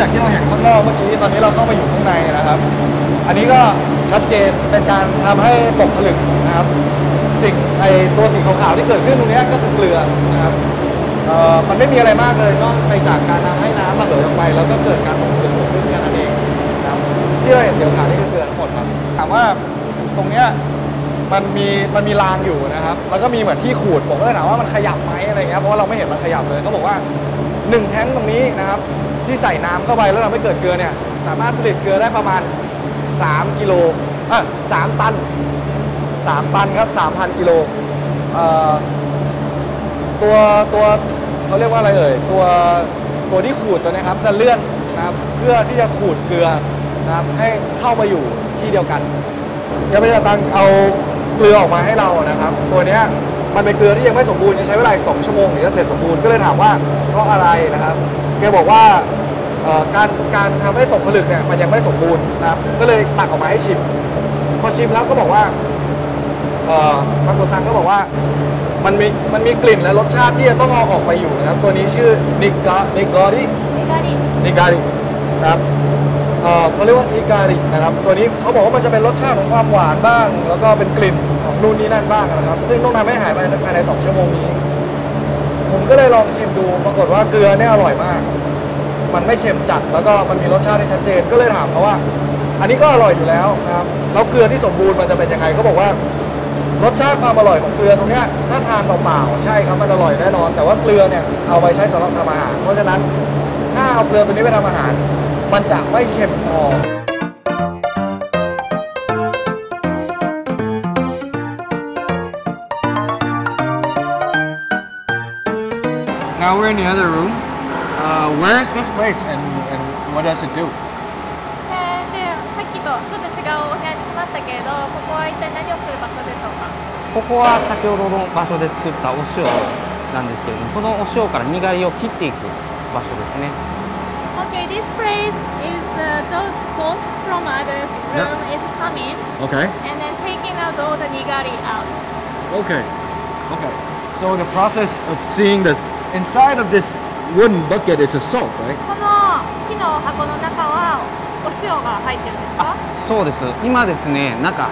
จากที่เราเห็นข้างนอกเมื่อกี้ตอนนี้เราเข้ามาอยู่ข้างในนะครับ อันนี้ก็ชัดเจนเป็นการทำให้ตกผลึกนะครับ สิ่งไอตัวสีขาวๆที่เกิดขึ้นตรงนี้ก็คือเกลือนะครับมันไม่มีอะไรมากเลยนอกไปจากการทำให้น้ำระเหยออกไป แล้วก็เกิดการตกผลึกเกิดขึ้นแค่นั้นเองนะครับที่เราเห็นเสียวขาวนี่คือเกลือทั้งหมดครับถามว่าตรงเนี้ยมันมีมันมีรางอยู่นะครับ แล้วก็มีเหมือนที่ขูดผมก็เลยถามว่ามันขยับไหมอะไรเงี้ยเพราะว่าเราไม่เห็นมันขยับเลยเขาบอกว่าหนึ่งแท้งตรงนี้นะครับ ที่ใส่น้ำเข้าไปแล้วทำให้เกิดเกลือเนี่ยสามารถผลิตเกลือได้ประมาณ 3 กิโลเออสามตัน 3 ตันครับ 3,000 กิโลเอ่อตัวตัวเขาเรียกว่าอะไรเอ่ยตัวตัวที่ขูดตัวนี้ครับจะเลื่อนนะครับเพื่อที่จะขูดเกลือนะครับให้เข้ามาอยู่ที่เดียวกันเดี๋ยวไปจะตังเอาเกลือออกมาให้เรานะครับ ตัวเนี้ยมันเป็นเกลือที่ยังไม่สมบูรณ์ยังใช้เวลาอีก2ชั่วโมงถึงจะเสร็จสมบูรณ์ก็เลยถามว่าเพราะอะไรนะครับแกบอกว่า การการทำให้ตกผลึกเนี่ยมันยังไม่สมบูรณ์นะครับ ก็เลยตักออกมาให้ชิม พอชิมแล้วก็บอกว่ามาโกซังก็บอกว่ามันมีมันมีกลิ่นและรสชาติที่จะต้องเอาออกไปอยู่นะครับ ตัวนี้ชื่อนิกานิกาดินิกาดินะครับเขาเรียกว่านิกาดินะครับ ตัวนี้เขาบอกว่ามันจะเป็นรสชาติของความหวานบ้าง แล้วก็เป็นกลิ่นของนู่นนี่นั่นบ้างนะครับ ซึ่งต้องทำให้หายไปภายใน2ชั่วโมงนี้ ผมก็เลยลองชิมดูปรากฏว่าเกลือเนี่ยอร่อยมาก มันไม่เค็มจัดแล้วก็มันมีรสชาติที่ชัดเจนก็เลยถามเขาว่า อันนี้ก็อร่อยอยู่แล้วนะครับแล้วเกลือที่สมบูรณ์มันจะเป็นยังไงเขาบอกว่ารสชาติความอร่อยของเกลือตรงเนี้ยถ้าทานเปล่าๆใช่ครับมันอร่อยแน่นอน แต่ว่าเกลือเนี่ยเอาไปใช้สำหรับทำอาหาร เพราะฉะนั้นถ้าเอาเกลือตัวนี้ไปทำอาหาร มันจะไม่เค็มพอ Now we're in the other room. Uh, where is this place and, and what does it do? えーでさっきとちょっと違うお部屋に来ましたけれどここは一体何をする場所でしょうかここは先ほどの場所で作ったお塩なんですけれどもそのお塩からにがりを切っていく場所ですね Okay, this place is uh, those salts from others room is coming Okay. and then taking out all the nigari out. Okay. Okay. So the process of seeing the inside of this wooden bucket is a salt, right? この木の箱の中はお塩が入ってるんですかそうです今ですね中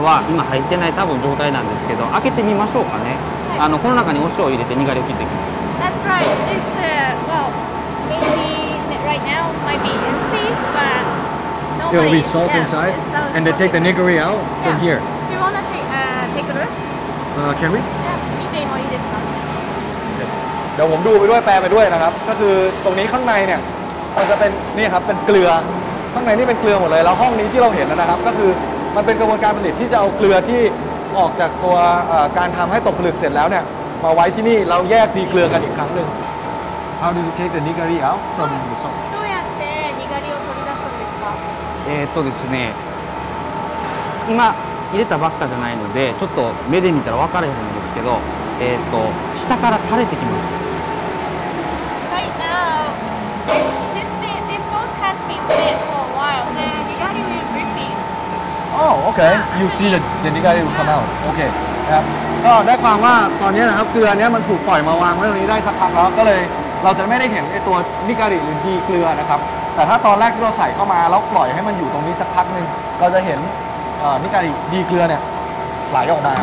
は今入ってない多分状態なんですけど開けてみましょうかね、はいあのこの中にお塩を入れてにがりを切っていきます That's right. This, uh, well, maybe right now might be empty, but There will nobody. be salt yeah, inside, salt- and they take the niggery out from Yeah. here. Do you wanna take uh, take a look? Uh, can we? Yeah, 見てもいいですか เดี๋ยวผมดูไปด้วยแปลไปด้วยนะครับ ก็คือตรงนี้ข้างในเนี่ยมันจะเป็นนี่ครับเป็นเกลือข้างในนี่เป็นเกลือหมดเลยแล้วห้องนี้ที่เราเห็นนะครับ ก็คือมันเป็นกระบวนการผลิตที่จะเอาเกลือที่ออกจากตัวเอ่อการทำให้ตกผลึกเสร็จแล้วเนี่ยมาไว้ที่นี่เราแยกดีเกลือกันอีกครั้งหนึ่ง How do you take the nigari out from the salt? どうやってにがりを取り出すんですかえーっとですね今入れたばっかじゃないのでちょっと目で見たら分からへんんですけど えーっと下から垂れてきます Right now, this thing, this salt has been set for a while. The nigari will dripping. Oh okay you see the the nigari will come out okay นะครับก็ได้ความว่าตอนนี้นะครับเกลือเนี้ยมันถูกปล่อยมาวางไว้ตรงนี้ได้สักพักแล้วก็เลยเราจะไม่ได้เห็นไอตัวนิการิหรือดีเกลือนะครับ แต่ถ้าตอนแรกที่เราใส่เข้ามาแล้วปล่อยให้มันอยู่ตรงนี้สักพักหนึ่งเราจะเห็นเอ่อนิการิดีเกลือเนี่ยไหลออกมา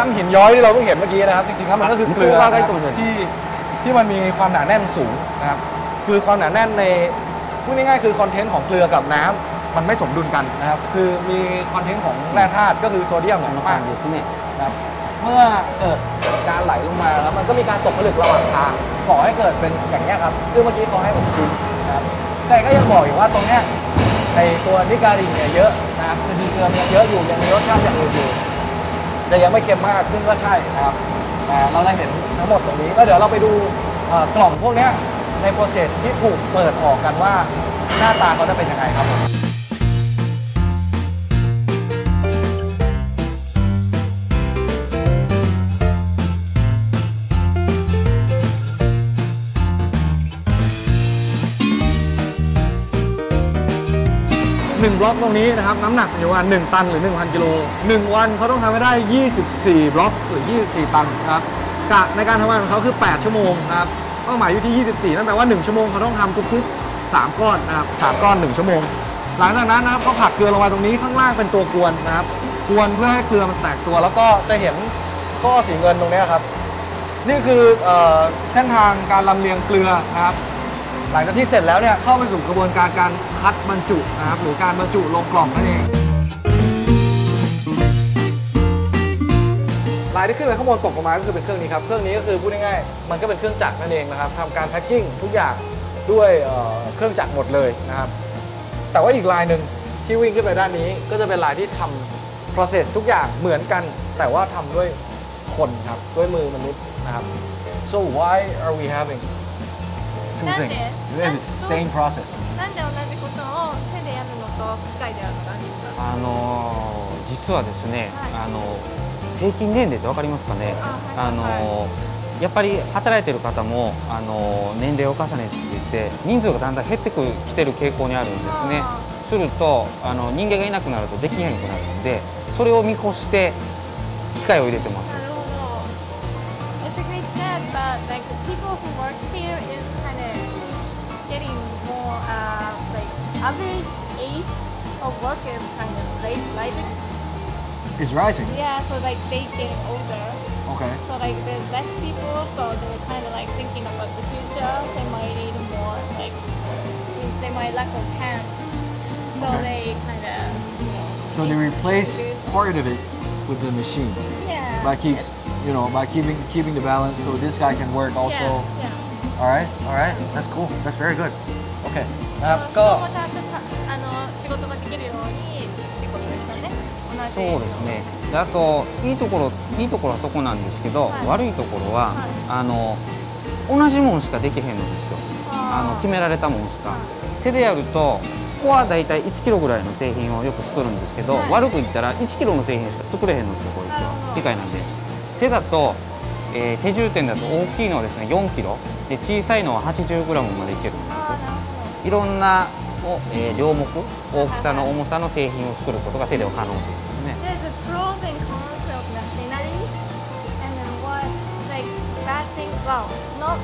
ถ้ำหินย้อยที่เราเพิ่งเห็นเมื่อกี้นะครับ จริงๆแล้วมันก็คือเกลือที่ที่มันมีความหนาแน่นสูงนะครับ คือความหนาแน่นในพูดง่ายๆคือคอนเทนต์ของเกลือกับน้ำ มันไม่สมดุลกันนะครับ คือมีคอนเทนต์ของแร่ธาตุก็คือโซเดียมเนี่ยมากอยู่ที่นี่นะครับเมื่อเกิดการไหลลงมาแล้วมันก็มีการตกผลึกระหว่างทางขอให้เกิดเป็นอย่างนี้ครับซึ่งเมื่อกี้เขาให้ผมชิมนะครับแต่ก็ยังบอกอยู่ว่าตรงเนี้ยในตัวนิการินเนี่ยเยอะนะครับคือดีเกลือนเยอะอยู่ยังมีรสชาติอย่างอื่นอยู่ จะยังไม่เค็มมากซึ่งก็ใช่นะครับเราได้เห็นทั้งหมดตรงนี้ก็เดี๋ยวเราไปดูกล่องพวกนี้ในโปรเซสที่ถูกเปิดออกกันว่าหน้าตาเขาจะเป็นยังไงครับผม หนึ่งบล็อกตรงนี้นะครับน้ำหนักอยู่ประมาณ1ตันหรือ 1,000 กิโล 1 วันเขาต้องทำให้ได้ 24 บล็อกหรือ 24 ตันนะครับกะในการทำงานของเขาคือ 8 ชั่วโมงนะครับเป้าหมายอยู่ที่ 24 นั่นแปลว่า 1 ชั่วโมงเขาต้องทำทุกๆ 3 ก้อนนะครับ3ก้อน 1 ชั่วโมง หลังจากนั้นนะครับก็ผัดเกลือลงมาตรงนี้ข้างล่างเป็นตัวกวนนะครับกวนเพื่อให้เกลือมันแตกตัว แล้วก็จะเห็นก้อสีเงินตรงนี้ครับนี่คือเส้นทางการลำเลียงเกลือนะครับ หลังจากที่เสร็จแล้วเนี่ยเข้าไปสู่กระบวนการการคัดบรรจุนะครับหรือการบรรจุลงกล่องนั่นเองลายที่ขึ้นไปข้างบนตกลงมาก็คือเป็นเครื่องนี้ครับเครื่องนี้ก็คือพูดง่ายๆมันก็เป็นเครื่องจักรนั่นเองนะครับทำการแพ็คกิ้งทุกอย่างด้วยเเครื่องจักรหมดเลยนะครับ แต่ว่าอีกลายหนึ่งที่วิ่งขึ้นไปด้านนี้ ก็จะเป็นลายที่ทำ process ทุกอย่างเหมือนกัน แต่ว่าทำด้วยคนครับด้วยมือมนุษย์นะครับ so why are we having なんで？Things and it's the same process. なんで同じことを手でやるのと機械でやるの何ですか。あのー実はですね、はい。あの平均年齢って分かりますかね？あはいのーやっぱり働いてる方も、あのー年齢を重ねていって人数がだんだん減ってくきてる傾向にあるんですね。あするとあの人間がいなくなるとできへんくなるんでそれを見越して機械を入れてます That like the people who work here is kind of getting more uh, like average age of workers kind of late, rising. it's rising Yeah, so like they getting older. okay So like there's less people, so they're kind of like thinking about the future. They might need more like they might lack of hands. So Okay. they kind of you know. so they replace part of it with the machine Yeah. by keeps you know, by keeping keeping the balance so this guy can work also. Yeah, yeah. All right, all right. That's cool. That's very good. Okay. あっ go. そうですね。であといいところいいところはそこなんですけど、はい、悪いところは、はい、あの同じもんしかできへんのですよ。あの決められたもんしか。はい、手でやると。ここはだいたい1キロぐらいの製品をよく作るんですけど、はい、悪く言ったら1キロの製品しか作れへんのですよこいつは機械なんで。手だと、えー手重点だと大きいのはですね4キロで小さいのは80グラムまでいけるんですあーなるほど。いろんなお、えー両目大きさの重さの製品を作ることが手では可能ですね There's the pros and cons of machinery, and then what like bad thing. Well, not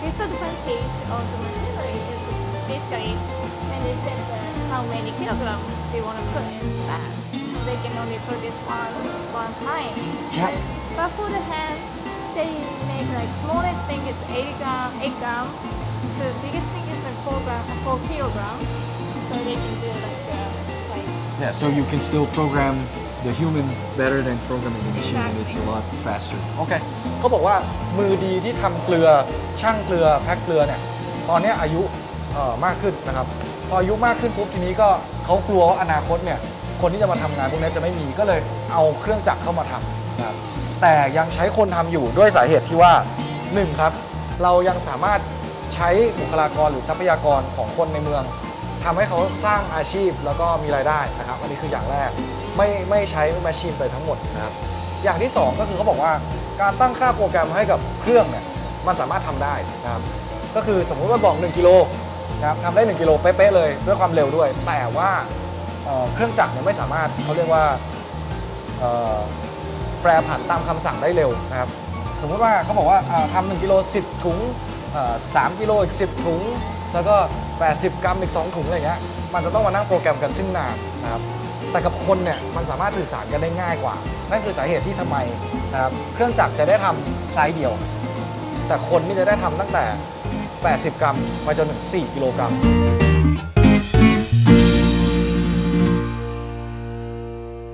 disadvantage of the machinery is basically when they said that how many kilograms they want to put in that. They can only produce one one time. Yeah. Right? But for the hand, they make like smallest thing is 8 gram, 8 gram. The biggest thing is like 4 gram, 4 kilograms. So they can do like uh, like yeah so you can still program the human better than programming the machine and it's a lot faster โอเคเขาบอกว่ามือดีที่ทำเกลือช่างเกลือแพ็คเกลือเนี่ยตอนเนี้ยอายุเอ่อมากขึ้นนะครับ พออายุมากขึ้นปุ๊บทีนี้ก็เขากลัวว่าอนาคตเนี่ยคนที่จะมาทำงานพวกนี้จะไม่มีก็เลยเอาเครื่องจักรเข้ามาทำนะครับ แต่ยังใช้คนทำอยู่ด้วยสาเหตุที่ว่าหนึ่งครับ เรายังสามารถใช้บุคลากรหรือทรัพยากรของคนในเมืองทำให้เขาสร้างอาชีพแล้วก็มีรายได้นะครับ อันนี้คืออย่างแรก ไม่ไม่ใช้แมชชีนไปทั้งหมดนะครับ อย่างที่ 2 ก็คือเขาบอกว่าการตั้งค่าโปรแกรมให้กับเครื่องเนี่ยมันสามารถทำได้นะครับก็คือสมมุติว่าบอก 1กิโลนะครับทำได้ 1กิโลเป๊ะๆเลยด้วยความเร็วด้วย แต่ว่าเอ่อเครื่องจักรเนี่ยไม่สามารถเขาเรียกว่าเอ่อ แปรผันตามคำสั่งได้เร็วนะครับ สมมุติว่าเขาบอกว่าอ่าทำหนึ่งกิโล10ถุงเอ่อสามกิโลอีก10ถุง แล้วก็ 80 กรัมอีก 2 ถุงอะไรเงี้ย มันจะต้องมานั่งโปรแกรมกันซึ่งนานนะครับ แต่กับคนเนี่ยมันสามารถสื่อสารกันได้ง่ายกว่า นั่นคือสาเหตุที่ทำไมนะครับเครื่องจักรจะได้ทำไซส์เดียว แต่คนนี่จะได้ทำตั้งแต่ 80 กรัมไปจนถึง 4 กิโลกรัม